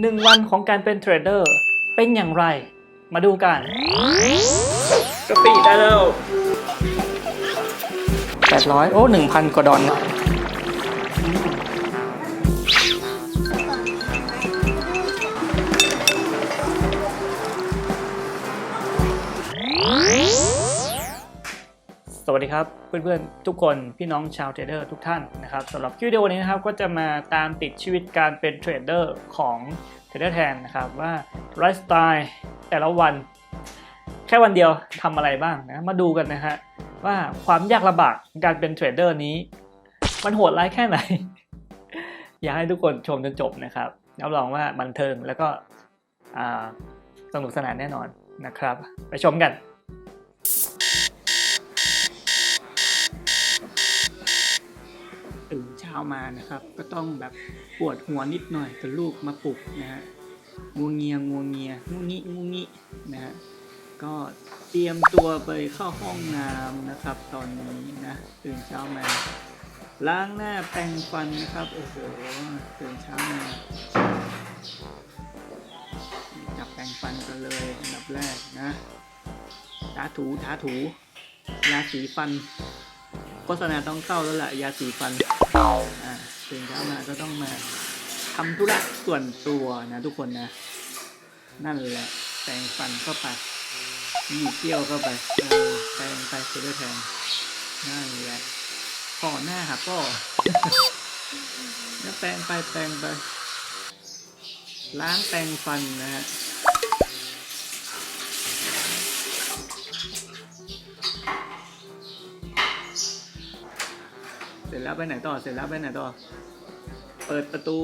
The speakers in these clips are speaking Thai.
หนึ่งวันของการเป็นเทรดเดอร์เป็นอย่างไร มาดูกันกะปิได้แล้ว800 โอ้ 1,000 กว่าดอลลาร์สวัสดีครับ เพื่อนๆ ทุกคนพี่น้องชาวเทรดเดอร์ทุกท่านนะครับสำหรับคลิปวิดีโอนี้นะครับก็จะมาตามติดชีวิตการเป็นเทรดเดอร์ของ เทรดเดอร์แทนนะครับว่าไลฟ์สไตล์แต่ละวัน แค่วันเดียวทำอะไรบ้างนะมาดูกันนะฮะว่าความยากลำบากการเป็นเทรดเดอร์นี้ มันโหดร้ายแค่ไหน อยากให้ทุกคนชมจนจบนะครับรับรองว่าบันเทิงแล้วก็อ่าสนุกสนานแน่นอนนะครับ ไปชมกัน ตื่น เช้ามานะครับ ก็ต้องแบบปวดหัวนิดหน่อยกับลูกมาปลุกนะฮะงูเงียงูเงียงูงี้งูงี้นะฮะก็เตรียมตัวไปเข้าห้องน้ำนะครับ ตอนนี้นะตื่นเช้ามาล้างหน้าแปรงฟันนะครับโอ้โหตื่นเช้ามาจับแปรงฟันกันเลยอันดับแรกนะทาถูทาถูยาสีฟันโฆษณาต้องเข้าแล้วแหละยาสีฟัน อ่าตื่นเช้ามาก็ต้องมาทำธุระส่วนตัวนะทุกคนนะ นั่นแหละแปรงฟันเข้าไปยีเกี้ยวเข้าไปแปรงไปเสร็จแล้วแทนนั่นแหละก่อหน้าครับก็แล้วแปรงไปแปรงไป ล้างแปรงฟันนะฮะ ร็จแล้วไปไหนต่อ เสร็จแล้วไปไหนต่อ เปิดประตู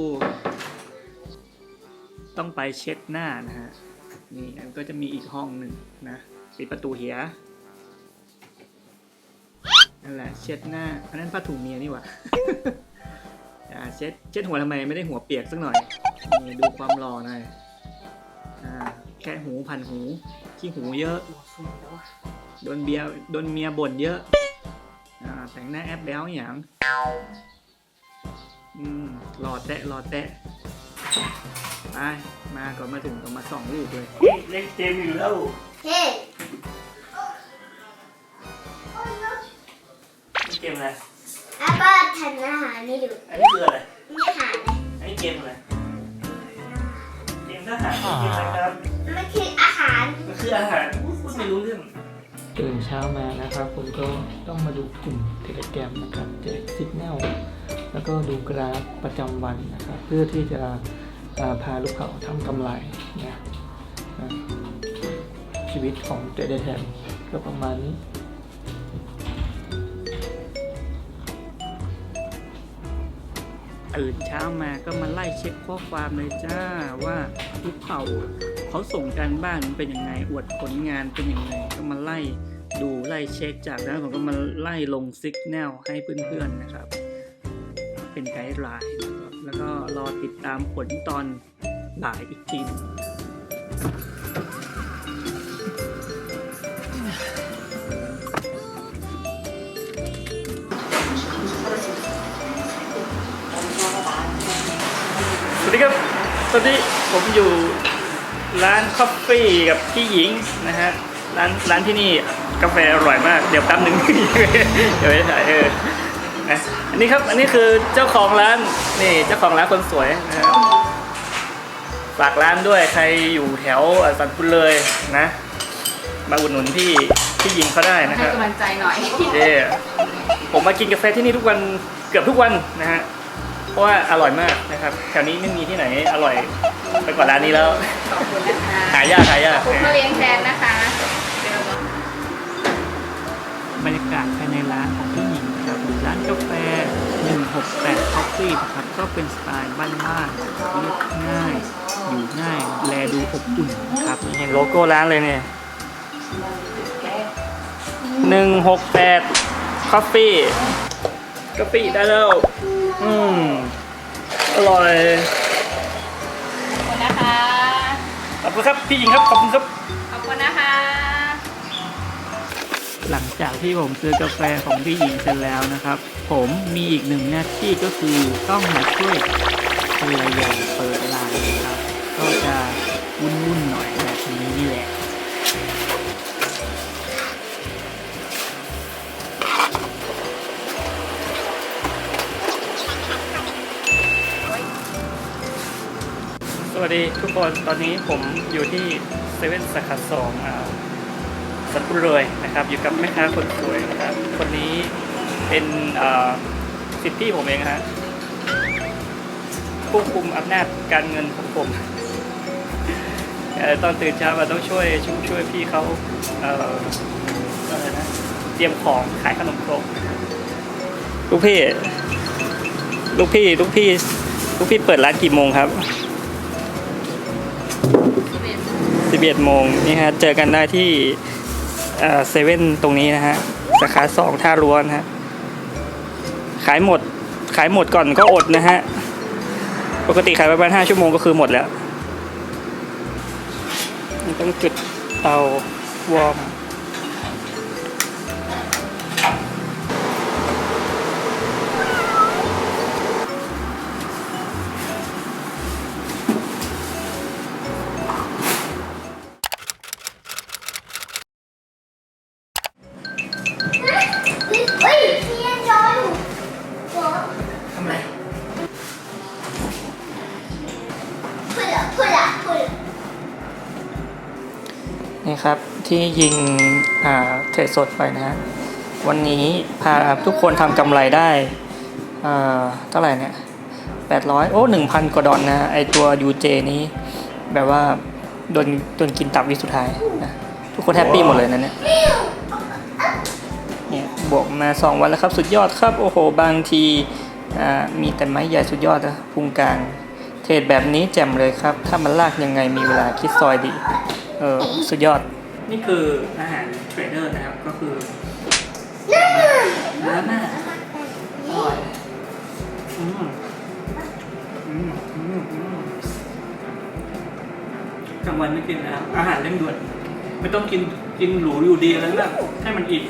ต้องไปเช็ดหน้านะฮะ นี่อันก็จะมีอีกห้องหนึ่งนะปิดประตูเหียนั่นแหละเช็ดหน้า อันนั้นผ้าถุงเมียนี่หว่าเช็ดเช็ดหัวทำไมไม่ได้หัวเปียกสักหน่อยนี่ดูความหล่อหน่อยอ่าแค่หูพันหูขี้หูเยอะโดนเบียโดนเมียบ่นเยอะ แต่งหน้าแอปแล้วอย่างอืมรอแตะรอแตะไปมาก่อนมาถึงก็มาส่องลูกเลย เล่นเกมอยู่แล้ว Hey. เล่นเกมอะไรอาป้าทำอาหารให้ดูอันนี้คืออะไรนี่อาหารนะอันนี้เกมอะไรเกมทหารเกมอะไรครับมันคืออาหารมันคืออาหารพูดไม่รู้เรื่อง ตื่นเช้ามานะครับคุณก็ต้องมาดูกลุ่มเทเลแกรมนะครับเจอสิกแนลแล้วก็ดูกราฟประจำวันนะครับ เพื่อที่จะาพาลูกเขาทำกำไรนะชีวิตของเจเดแทนก็ประมาณนี้ตื่นเช้ามาก็มาไล่เช็คข้อความเลยจ้าว่าลูกเผา เขาส่งการบ้านเป็นยังไงอวดผลงานเป็นยังไงก็มาไล่ดูไล่เช็คจากนั้นผมก็มาไล่ลงซิกแนลให้เพื่อนๆนะครับ เป็นไกด์ไลน์แล้วก็รอติดตามผลตอนบ่ายอีกทีสวัสดีครับ ตอนนี้ผมอยู่ ร้านคอฟฟี่กับพี่หญิงนะฮะร้านร้านที่นี่กาแฟอร่อยมาก เดี๋ยวแป๊บหนึ่ง เดี๋ยวไปถ่ายเออนะอันนี้ครับอันนี้คือเจ้าของร้านนี่เจ้าของร้านคนสวยนะครับฝากร้านด้วยใครอยู่แถวสันพุนเลยนะ มาอุดหนุนพี่พี่หญิงเขาได้นะให้ครับกำลังใจหน่อยเย่ผมมากินกาแฟที่นี่ทุกวันเกือบทุกวันนะฮะเพราะว่าอร่อยมากนะครับ แถวนี้ไม่มีที่ไหนอร่อย ไปกว่าร้านนี้แล้ว ขอบคุณนะคะหายากหายาก ขอบคุณมาเลี้ยงแทนนะคะ บรรยากาศภายในร้านของพี่หญิงนะครับร้านกาแฟ 168 Coffee นะครับก็เป็นสไตล์บ้านๆเรียบง่าย อยู่ง่าย แลดูอบอุ่นนะครับ เห็นโลโก้ร้านเลยเนี่ย168 Coffee กาแฟได้แล้ว อืม อร่อย ขอบคุณครับพี่หญิงครับขอบคุณครับ ขอบคุณนะคะหลังจากที่ผมซื้อกาแฟของพี่หญิงเสร็จแล้วนะครับ ผมมีอีกหนึ่งหน้าที่ก็คือต้องมาช่วยภรรยาเปิด สวัสดีทุกคน ตอนนี้ผมอยู่ที่เซเว่นสาขาสองอ่าสันปุเรยนะครับ อยู่กับแม่ค้าคนสวยนะครับ คนนี้เป็นอ่าสิทธิผมเองฮะควบคุมอำนาจการเงินของผมตอนตื่นเช้ามาต้องช่วยช่วยวยพี่เขาเเตรียมของขายขนมครกลูกพี่ ลูกพี่ ลูกพี่ ลูกพี่เปิดร้านกี่โมงครับ 11 โมงนี่ฮะ เจอกันได้ที่เซเว่นตรงนี้นะฮะ สาขาสองท่าร้วนฮะ ขายหมด ขายหมดก่อนก็อดนะฮะ ปกติขายประมาณ 5 ชั่วโมงก็คือหมดแล้ว ต้องจุดเตาวอร์ม ยิงเทรดสดไปนะฮะวันนี้พาทุกคนทำกำไรได้เท่าไหร่เนี่ย800โอ้1,000กว่าดอลนะไอตัว UJ นี้ แบบว่าโดนโดนกินตับวิสุดท้ายนะทุกคนแฮปปี้หมดเลยนะเนี่ยเนี่ยบวกมา 2 วันแล้วครับสุดยอดครับ โอ้โห บางทีมีแต่ไม้ใหญ่สุดยอดนะพุงกลางเทรดแบบนี้แจ่มเลยครับ ถ้ามันลากยังไงมีเวลาคิดซอยดี เออ สุดยอด นี่คืออาหารเทรดเดอร์นะครับก็คือน้ำน่ะอร่อยอืมอืมอืมอืมกลางวันไม่กินนะครับอาหารเร่งด่วน ไม่ต้องกินกินหรูอยู่ดีแล้วแบบให้มันอิ่ม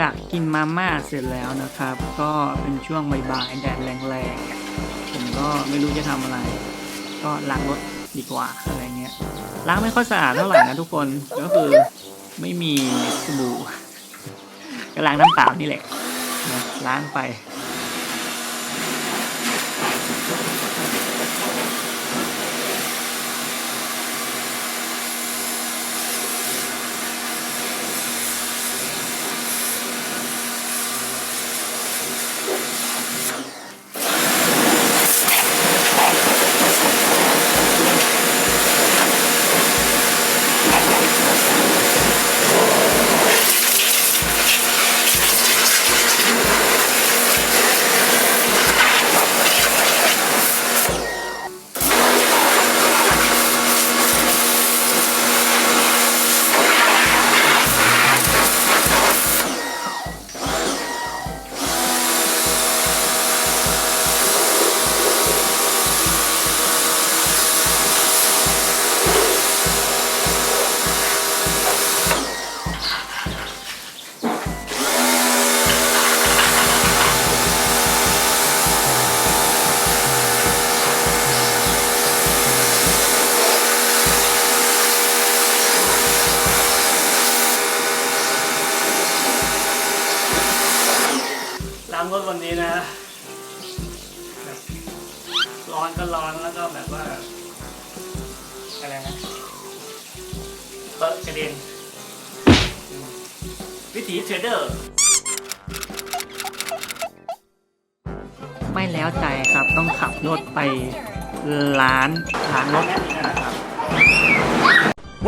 จากกินมาม่าเสร็จแล้วนะครับ ก็เป็นช่วงบ่ายๆแดดแรงๆผมก็ไม่รู้จะทำอะไร ก็ล้างรถดีกว่าอะไรเงี้ยล้างไม่ค่อยสะอาดเท่าไหร่นะทุกคนก็คือไม่มีสบู่ก็ล้างน้ำเปล่านี่แหละนะล้างไป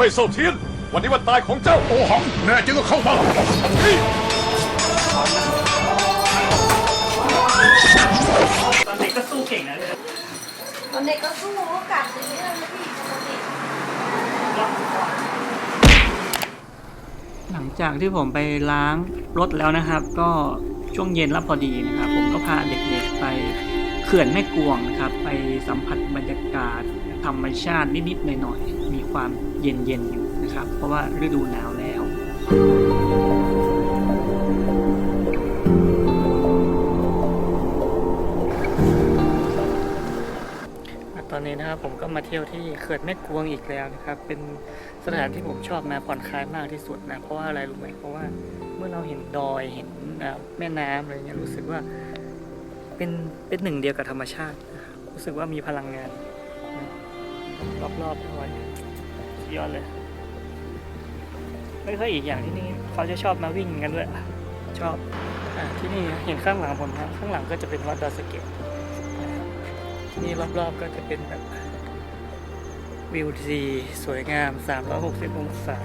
ว่ยเซาเทียน วันนี้วันตายของเจ้าโอหังแน่จริงก็เข้ามานี่ตอนเด็กก็สู้เก่งนะตอนเด็กก็สู้ก็กัดอย่างนี้เลยนะพี่ปกติหลังจากที่ผมไปล้างรถแล้วนะครับ ก็ช่วงเย็นแล้วพอดีนะครับ ผมก็พาเด็กๆไปเขื่อนแม่กวงนะครับ ไปสัมผัสบรรยากาศ ธรรมชาตินิดๆหน่อยๆมีความเย็นๆอยู่นะครับ เพราะว่าฤดูหนาวแล้วตอนนี้นะครับผมก็มาเที่ยวที่เขื่อนแม่กวงอีกแล้วนะครับ เป็นสถานที่ผมชอบมาผ่อนคลายมากที่สุดนะ เพราะว่าอะไรรู้ไหมเพราะว่าเมื่อเราเห็นดอยเห็นแม่น้ำอะไรเงี้ยรู้สึกว่าเป็นเป็นหนึ่งเดียวกับธรรมชาติ รู้สึกว่ามีพลังงาน รอบๆดอยสุดยอดเลยไม่ค่อยอีกอย่างที่นี่เขาจะชอบมาวิ่งกันด้วยชอบอที่นี่เห็นข้างหลังผมนะข้างหลังก็จะเป็นวัดดอยสะเก็ดนะครับนี่รอบๆก็จะเป็นแบบวิวดีสวยงาม 360 องศา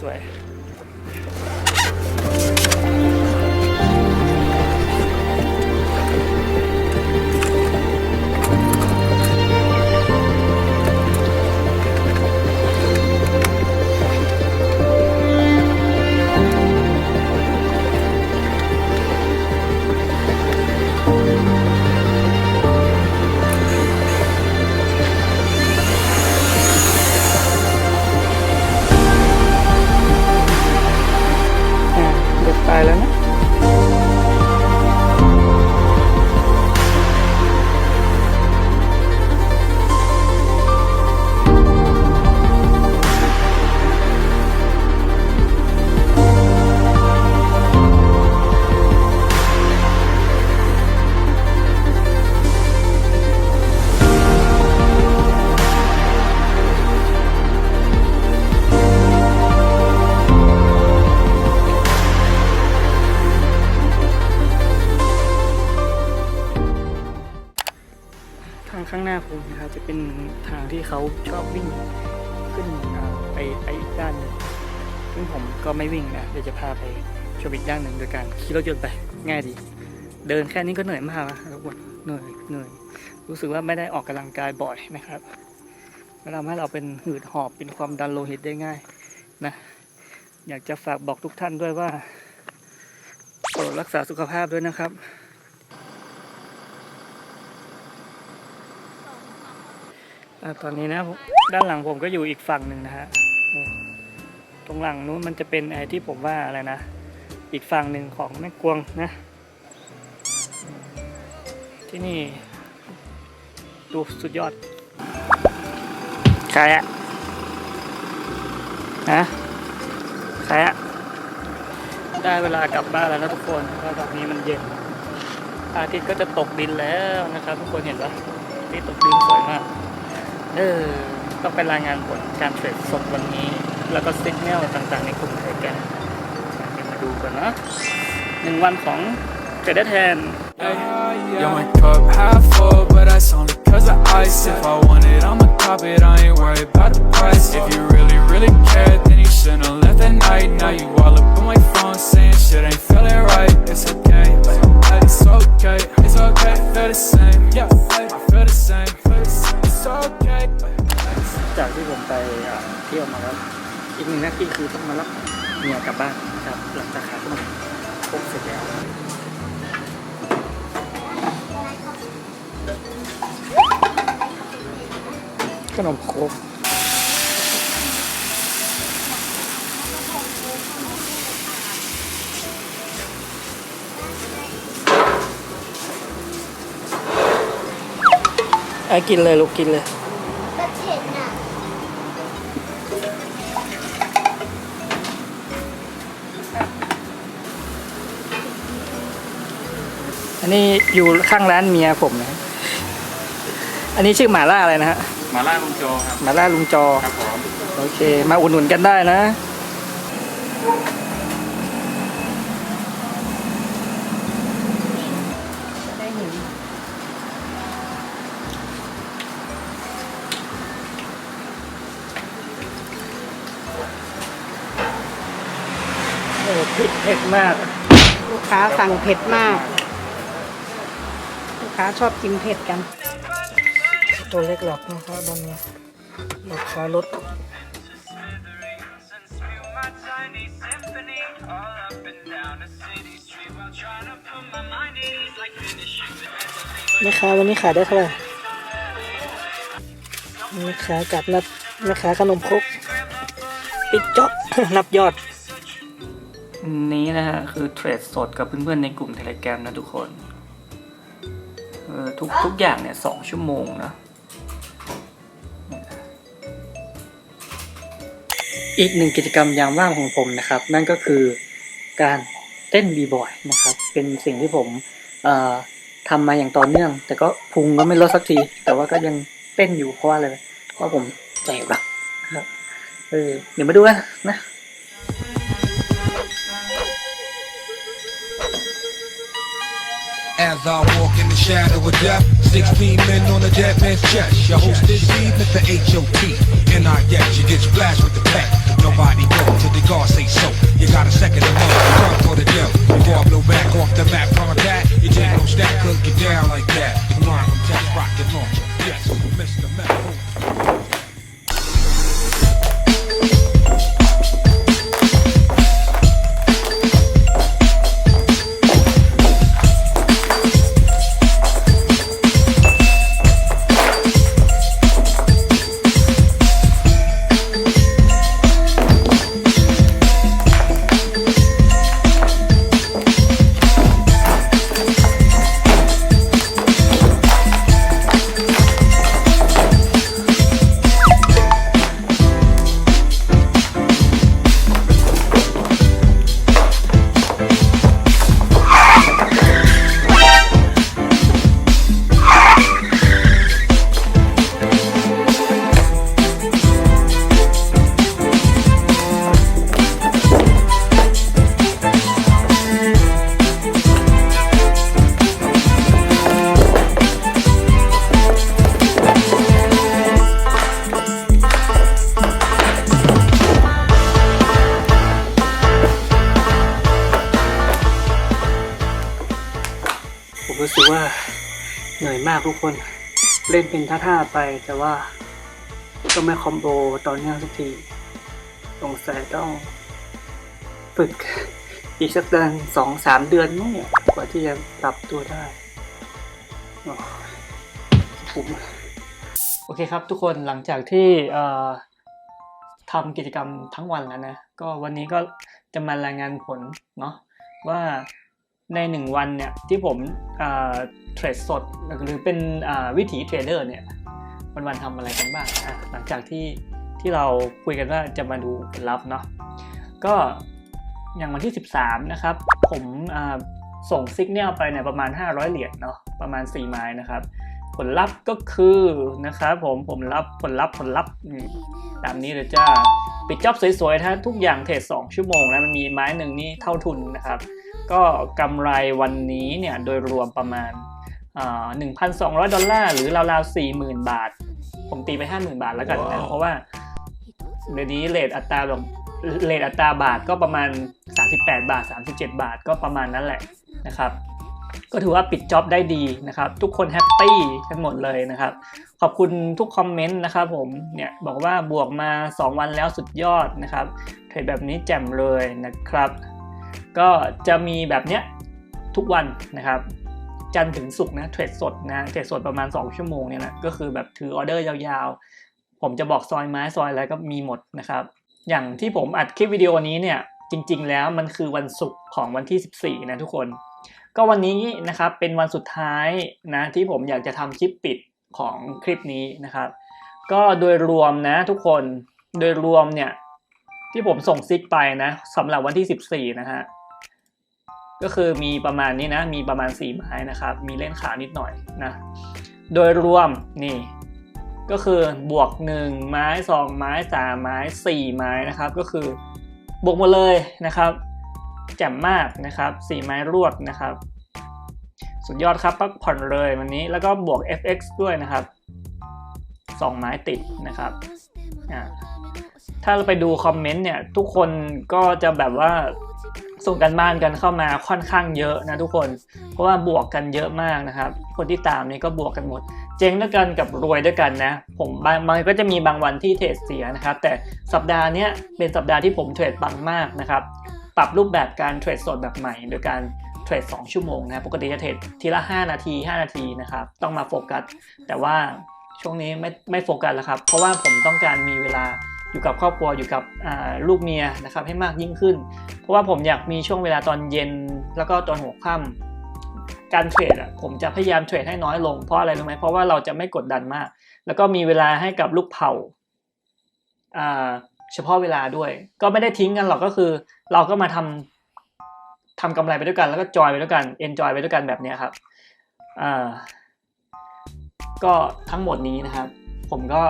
สวย ขี่รถยนต์ไป ง่ายดี เดินแค่นี้ก็เหนื่อยมากแล้วทุกคนเหนื่อยเหนื่อย รู้สึกว่าไม่ได้ออกกำลังกายบ่อยนะครับมันทำให้เราเป็นหืดหอบเป็นความดันโลหิตได้ง่ายนะอยากจะฝากบอกทุกท่านด้วยว่าโปรดรักษาสุขภาพด้วยนะครับอตอนนี้นะด้านหลังผมก็อยู่อีกฝั่งหนึ่งนะฮะ ตรงหลังนู้นมันจะเป็นไอ้ที่ผมว่าอะไรนะ อีกฝั่งหนึ่งของแม่กวงนะ ที่นี่ ดูสุดยอด ใครอะฮะใครอะได้เวลากลับบ้านแล้วนะทุกคนเพราะแบบนี้มันเย็นอาทิตย์ก็จะตกดินแล้วนะครับ ทุกคนเห็นปะที่ตกดินสวยมากเออต้องไปรายงานผลการเทรดสดวันนี้ แล้วก็สิกแนลต่างๆ ในกลุ่มไทยแกน ดี๋ยวมาดูกันนะหนึ่งวันของเทรดแทน Yeah, my cup half full, but that's only cause of ice. If I want it, I'ma cop it, I ain't worried about the price. If you really, really care, then you shouldn't have left that night. Now you all up on my phone saying shit ain't feeling right. It's okay, it's okay, it's okay, feel the same. Yeah, I feel the same, feel the same. It's okay. จากที่ผมไปอ่าเที่ยวมาแล้วอีกหนึ่งหน้าที่คือต้องมารับ เมียกลับบ้านครับหลังจากขายขนมครบเสร็จแล้วขนมครกไอ้กินเลยลูกกินเลย นนี้อยู่ข้างร้านเมียผมนะอันนี้ชื่อหมาล่าอะไรนะฮะมาล่าลุงโจครับหมาล่าลุงจอครับผมโอเค มาอุดหนุนกันได้นะ โอ้พริกเผ็ดมาก ลูกค้าสั่งเผ็ดมากลูก ค้าชอบกินเผ็ดกัน ตัวเล็กหลับนะครับตอนนี้ราคารถแม่ค้าวันนี้ขายได้เท่าไหร่แม่ค้าจับนับแม่ค้าขนมครกปิดจ็อบนับยอด นี้นะฮะ คือเทรดสดกับเพื่อนๆในกลุ่มเทเลแกรมนะทุกคน ออทุกทุกอย่างเนี่ยสองชั่วโมงนะอีกหนึ่งกิจกรรมยามว่างของผมนะครับ นั่นก็คือการเต้นบีบอยนะครับ เป็นสิ่งที่ผมทำมาอย่างต่อเนื่อง แต่ก็พุงก็ไม่ลดสักที แต่ว่าก็ยังเต้นอยู่เพราะว่าอะไรเพราะผมใจรักครับเออเดี๋ยวมาดูกันนะ As I walk in the shadow of death, 16 men on a dead man's chest. Your host this evening for H.O.T. And I get you get splashed with the pack. Nobody go till the guard say so. You got a second to month, run for the deal. Before I blow back off the map from that, you take no stack, cook it down like that. Come Line from test rocket launcher. Yes, ว่า เหนื่อยมากทุกคน เล่นเป็นท่าๆไปแต่ว่า ก็ไม่คอมโบตอนนื่องสักทีสงสัยต้องฝึกอีกสักเดือนสองสามเดือนมั้งเนี่ยกว่าที่จะปรับตัวได้โอ้ผมโอเคครับทุกคนหลังจากที่ทำกิจกรรมทั้งวันแล้วนะ ก็วันนี้ก็จะมารายงานผลเนาะว่า ในหนึ่งวันเนี่ยที่ผมเทรดสดหรือเป็นวิถีเทรดเดอร์เนี่ยวันวันๆทำอะไรกันบ้างหลังจากที่ที่เราคุยกันว่าจะมาดูผลลัพธ์เนาะก็อย่างวันที่ 13 นะครับ ผมส่งซิกเนลไปเนี่ยประมาณ 500 เหรียญเนาะประมาณ 4 ไม้นะครับ ผลลัพธ์ก็คือนะครับผมผมรับผลลัพธ์ผลลัพธ์ตามนี้เลยจ้าปิดจ็อบสวยๆถ้าทุกอย่างเทรด2ชั่วโมงนะมันมีไม้หนึ่งนี่เท่าทุนนะครับ ก็กำไรวันนี้เนี่ยโดยรวมประมาณอ่า1,200 ดอลลาร์หรือราวๆ40,000 บาท ผมตีไป 50,000 บาทแล้วกันนะ เพราะว่าเดี๋ยวนี้เลทอัตราดอกเลทอัตราบาทก็ประมาณ 38 บาท 37 บาทก็ประมาณนั้นแหละนะครับ ก็ถือว่าปิดจ็อบได้ดีนะครับ ทุกคนแฮปปี้กันหมดเลยนะครับ ขอบคุณทุกคอมเมนต์นะครับผมเนี่ยบอกว่าบวกมา 2 วันแล้วสุดยอดนะครับเทรดแบบนี้แจ่มเลยนะครับ ก็จะมีแบบเนี้ยทุกวันนะครับ จันถึงศุกนะเทรดสดนะเทรดสดประมาณ 2 ชั่วโมงเนี่ยนะก็คือแบบถือออเดอร์ยาวๆ ผมจะบอกซอยไม้ซอยอะไรก็มีหมดนะครับ อย่างที่ผมอัดคลิปวิดีโอนี้เนี่ยจริง ๆ แล้วมันคือวันศุกร์ของวันที่ 14 นะทุกคน ก็วันนี้นะครับเป็นวันสุดท้ายนะที่ผมอยากจะทำคลิปปิดของคลิปนี้นะครับ ก็โดยรวมนะทุกคนโดยรวมเนี่ยที่ผมส่งซิกไปนะสำหรับวันที่ 14 นะฮะ ก็คือมีประมาณนี้นะ มีประมาณ 4 ไม้นะครับ มีเล่นขานิดหน่อยนะ โดยรวมนี่ก็คือบวก 1 ไม้ 2 ไม้ 3 ไม้ 4 ไม้นะครับ ก็คือบวกหมดเลยนะครับแจ่มมากนะครับ 4 ไม้รวดนะครับ สุดยอดครับพักผ่อนเลยวันนี้แล้วก็บวก FX ด้วยนะครับ 2 ไม้ติดนะครับถ้าเราไปดูคอมเมนต์เนี่ยทุกคนก็จะแบบว่า ส่งกันบ้านกันเข้ามาค่อนข้างเยอะนะทุกคน เพราะว่าบวกกันเยอะมากนะครับ คนที่ตามนี่ก็บวกกันหมด เจ๊งด้วยกันกับรวยด้วยกันนะ ผมบางมันก็จะมีบางวันที่เทรดเสียนะครับ แต่สัปดาห์นี้เป็นสัปดาห์ที่ผมเทรดปังมากนะครับ ปรับรูปแบบการเทรดสดแบบใหม่ โดยการเทรด2ชั่วโมงนะปกติจะเทรดทีละ 5 นาที 5 นาทีนะครับ ต้องมาโฟกัส แต่ว่าช่วงนี้ไม่ไม่โฟกัสแล้วครับ เพราะว่าผมต้องการมีเวลา อยู่กับครอบครัวอยู่กับลูกเมียนะครับให้มากยิ่งขึ้น เพราะว่าผมอยากมีช่วงเวลาตอนเย็น แล้วก็ตอนหัวค่ำการเทรดอะผมจะพยายามเทรดให้น้อยลงเพราะอะไรรู้ไหมเพราะว่าเราจะไม่กดดันมาก แล้วก็มีเวลาให้กับลูกเผ่าเฉพาะเวลาด้วย ก็ไม่ได้ทิ้งกันหรอกก็คือ เราก็มาทำทำกำไรไปด้วยกัน แล้วก็จอยไปด้วยกันเอนจอยไปด้วยกันแบบนี้ครับก็ทั้งหมดนี้นะครับ ผมก็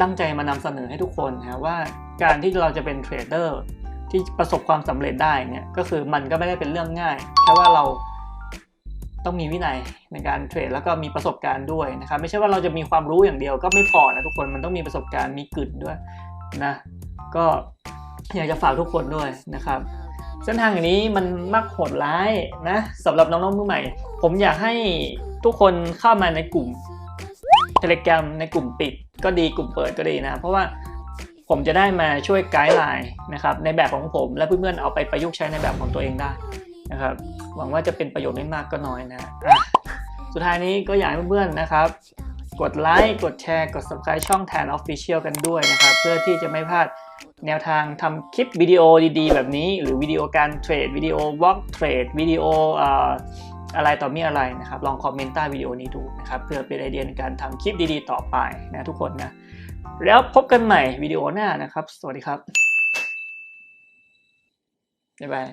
ตั้งใจมานำเสนอให้ทุกคนนะว่าการที่เราจะเป็นเทรดเดอร์ที่ประสบความสำเร็จได้เนี่ยก็คือมันก็ไม่ได้เป็นเรื่องง่ายแค่ว่าเราต้องมีวินัยในการเทรดแล้วก็มีประสบการณ์ด้วยนะครับไม่ใช่ว่าเราจะมีความรู้อย่างเดียวก็ไม่พอนะทุกคนมันต้องมีประสบการณ์มีกึดด้วยนะก็อยากจะฝากทุกคนด้วยนะครับ เส้นทางอย่างนี้มันมักโหดร้ายนะสำหรับน้องๆมือใหม่ ผมอยากให้ทุกคนเข้ามาในกลุ่ม Telegram ในกลุ่มปิด ก็ดีกลุ่มเปิดก็ดีนะ เพราะว่าผมจะได้มาช่วยไกด์ไลน์นะครับในแบบของผมและเพื่อนๆเอาไปประยุกต์ใช้ในแบบของตัวเองได้นะครับหวังว่าจะเป็นประโยชน์ไม่มากก็น้อยนะะสุดท้ายนี้ก็อยากให้เพื่อนๆนะครับ กดไลค์กดแชร์กด subscribe ช่องแทน Official กันด้วยนะครับ เพื่อที่จะไม่พลาดแนวทางทำคลิปวิดีโอดีๆ แบบนี้ หรือวิดีโอการเทรดวิดีโอวอล์กเทรดวิดีโอเอ่อ อะไรต่อมีอะไรนะครับ ลองคอมเมนต์ใต้วิดีโอนี้ดูนะครับเพื่อเป็นไอเดียในการทำคลิปดีๆ ต่อไปนะทุกคนนะ แล้วพบกันใหม่วิดีโอหน้านะครับ สวัสดีครับบ๊ายบาย